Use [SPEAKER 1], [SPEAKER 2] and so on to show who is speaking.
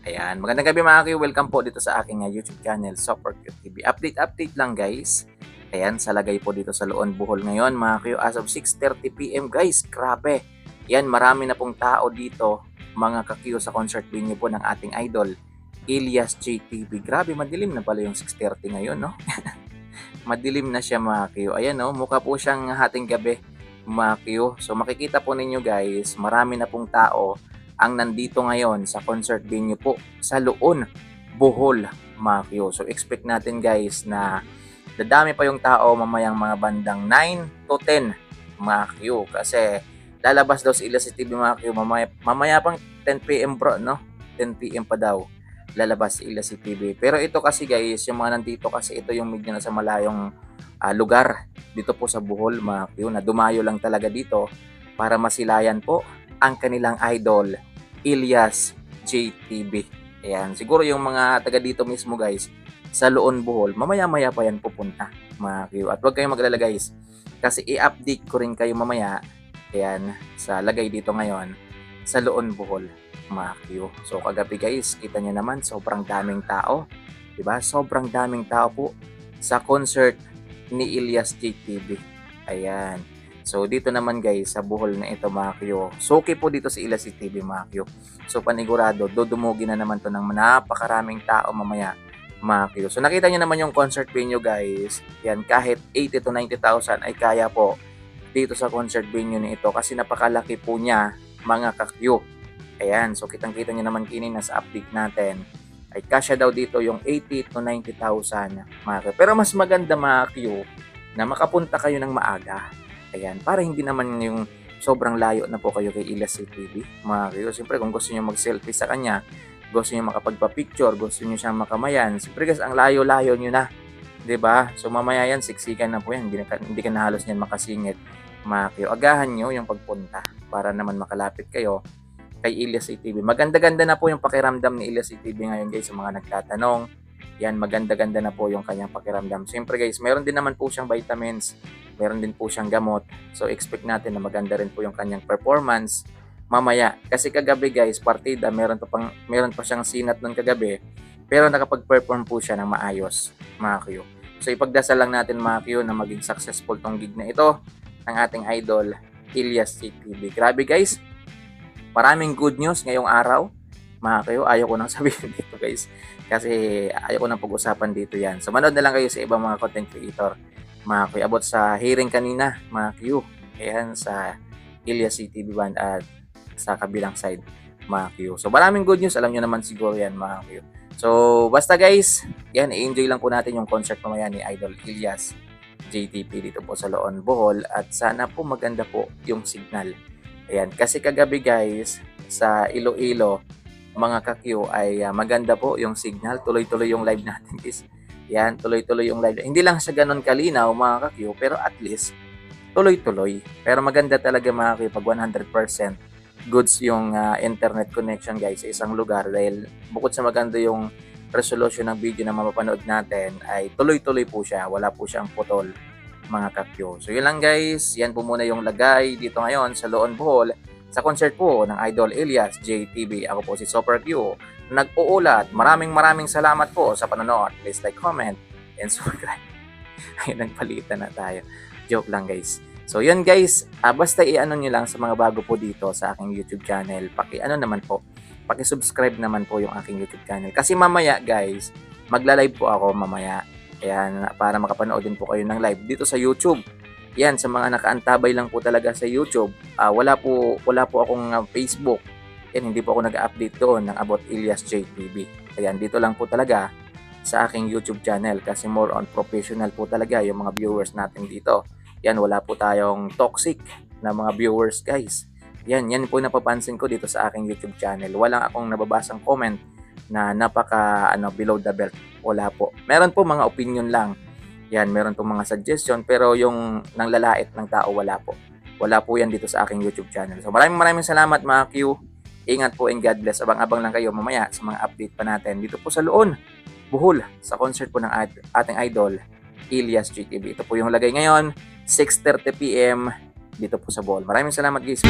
[SPEAKER 1] Ayan, magandang gabi mga Q. Welcome po dito sa aking uh, YouTube channel, Super Q TV. Update, update lang guys. Ayan, sa lagay po dito sa Loon, Bohol ngayon mga Q. As of 6.30pm guys, grabe. Yan, marami na pong tao dito, mga kakyo sa concert venue po ng ating idol, Elias JTV. Grabe, madilim na pala yung 6.30 ngayon, no? madilim na siya mga Q. Ayan, no? Mukha po siyang hating gabi, mga Q. So makikita po ninyo guys, marami na pong tao ang nandito ngayon sa concert venue po sa Loon, Bohol, Makyo. So expect natin guys na dadami pa yung tao mamayang mga bandang 9 to 10 Makyo kasi lalabas daw si Ila si TV Makyo mamaya, mamaya pang 10 PM bro no? 10 PM pa daw lalabas si Ila si TV pero ito kasi guys yung mga nandito kasi ito yung medyo nasa malayong ah, lugar dito po sa Bohol Makyo na dumayo lang talaga dito para masilayan po ang kanilang idol Ilyas JTB. Ayan, siguro yung mga taga dito mismo guys, sa Loon Bohol, mamaya-maya pa yan pupunta, mga Q. At huwag kayong maglala guys, kasi i-update ko rin kayo mamaya, ayan, sa lagay dito ngayon, sa Loon Bohol, mga Q. So kagabi guys, kita nyo naman, sobrang daming tao, ba? Sobrang daming tao po sa concert ni Ilyas JTB. Ayan. So dito naman guys sa buhol na ito mga Kyo. Suki po dito sa Ila City TV mga. So panigurado, dudumugi na naman to ng napakaraming tao mamaya mga Kyo. So nakita niyo naman yung concert venue guys. Yan kahit 80 to 90,000 ay kaya po dito sa concert venue na ito kasi napakalaki po niya mga kakyo. Ayan, so kitang-kita niyo naman kinina sa update natin ay kasya daw dito yung 80 to 90,000 mga Kyo. Pero mas maganda mga Kyo na makapunta kayo ng maaga Ayan, para hindi naman yung sobrang layo na po kayo kay Ilas TV. Mga kayo, siyempre kung gusto niyo mag-selfie sa kanya, gusto niyo makapagpa-picture, gusto niyo siyang makamayan, siyempre guys, ang layo-layo niyo na. 'Di ba? So mamaya yan, siksikan na po yan. Hindi, na, hindi ka na halos niyan makasingit. Mga kayo, agahan niyo yung pagpunta para naman makalapit kayo kay Ilyas TV. Maganda-ganda na po yung pakiramdam ni Ilyas TV ngayon guys sa mga nagtatanong. Yan, maganda-ganda na po yung kanyang pakiramdam. Siyempre guys, meron din naman po siyang vitamins meron din po siyang gamot. So expect natin na maganda rin po yung kanyang performance mamaya. Kasi kagabi guys, partida, meron pa pang meron pa siyang sinat nun kagabi. Pero nakapag-perform po siya ng maayos, mga Q. So ipagdasal lang natin mga Q na maging successful tong gig na ito ng ating idol, Ilyas CTV. Grabe guys, maraming good news ngayong araw. Mga Q, ayaw ko nang sabihin dito guys. Kasi ayaw ko nang pag-usapan dito yan. So manood na lang kayo sa ibang mga content creator mga kuya abot sa hearing kanina mga Q ayan sa Ilyas CTV band at sa kabilang side mga Q so maraming good news. Alam nyo naman siguro yan mga Q so basta guys. Yan i-enjoy lang po natin yung concert mamaya ni Idol Ilyas JTP dito po sa Loon Bohol. At sana po maganda po yung signal. Ayan kasi kagabi guys sa Iloilo mga ka-Q ay uh, maganda po yung signal tuloy-tuloy yung live natin guys yan, tuloy-tuloy yung live. Hindi lang sa ganun kalinaw mga kakyo, pero at least tuloy-tuloy. Pero maganda talaga mga kakyo pag 100% goods yung uh, internet connection guys sa isang lugar dahil bukod sa maganda yung resolution ng video na mapapanood natin ay tuloy-tuloy po siya. Wala po siyang putol mga kakyo. So yun lang guys, yan po muna yung lagay dito ngayon sa Loon Bohol sa concert po ng Idol Elias JTV. Ako po si Super Q nag-uulat. Maraming maraming salamat po sa panonood. Please like, comment, and subscribe. Ay, nagpalitan na tayo. Joke lang guys. So yun guys, uh, basta i-ano nyo lang sa mga bago po dito sa aking YouTube channel. Paki-ano naman po, paki-subscribe naman po yung aking YouTube channel. Kasi mamaya guys, magla-live po ako mamaya. Ayan, para makapanood din po kayo ng live dito sa YouTube. Yan, sa mga nakaantabay lang po talaga sa YouTube. Uh, wala po wala po akong uh, Facebook yan, hindi po ako nag-update doon ng about Ilyas JTV. Ayan, dito lang po talaga sa aking YouTube channel kasi more on professional po talaga yung mga viewers natin dito. Yan, wala po tayong toxic na mga viewers guys. Yan, yan po napapansin ko dito sa aking YouTube channel. Walang akong nababasang comment na napaka ano, below the belt. Wala po. Meron po mga opinion lang. Yan, meron po mga suggestion pero yung nang lalait ng tao wala po. Wala po yan dito sa aking YouTube channel. So maraming maraming salamat mga Q. Ingat po and God bless. Abang-abang lang kayo mamaya sa mga update pa natin dito po sa Loon, Buhol, sa concert po ng ating idol, Ilyas GTV. Ito po yung lagay ngayon, 6.30pm dito po sa Bohol. Maraming salamat guys.